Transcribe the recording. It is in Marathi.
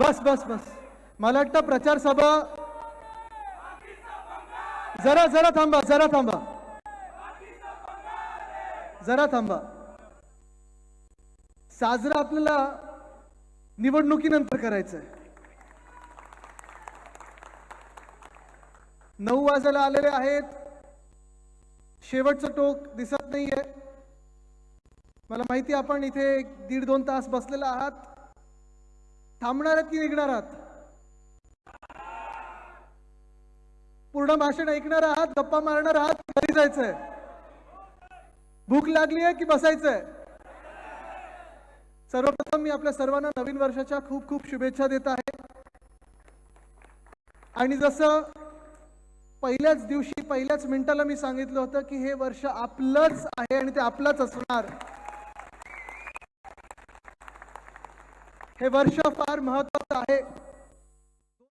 बस बस बस. मला वाटतं प्रचार सभा जरा जरा थांबा जरा थांबा. जरा थांबा. साजरा आपल्याला निवडणुकीनंतर करायचं आहे नऊ वाजायला आलेले आहेत. शेवटचं टोक दिसत नाहीये. मला माहिती आपण इथे एक दीड दोन तास बसलेला आहात. थांबणार आहात की निघणार आहात पूर्ण भाषण ऐकणार आहात गप्पा मारणार आहात घरी जायचंय. भूक लागली आहे की बसायचंय? सर्वप्रथम मी आपल्या सर्वांना नवीन वर्षाच्या खूप खूप शुभेच्छा देत आहे. आणि जसं पहिल्याच दिवशी पहिल्याच मिनिटाला मी सांगितलं होतं की हे वर्ष आपलंच आहे आणि ते आपलंच असणार. हे वर्ष फार महत्वाचं आहे.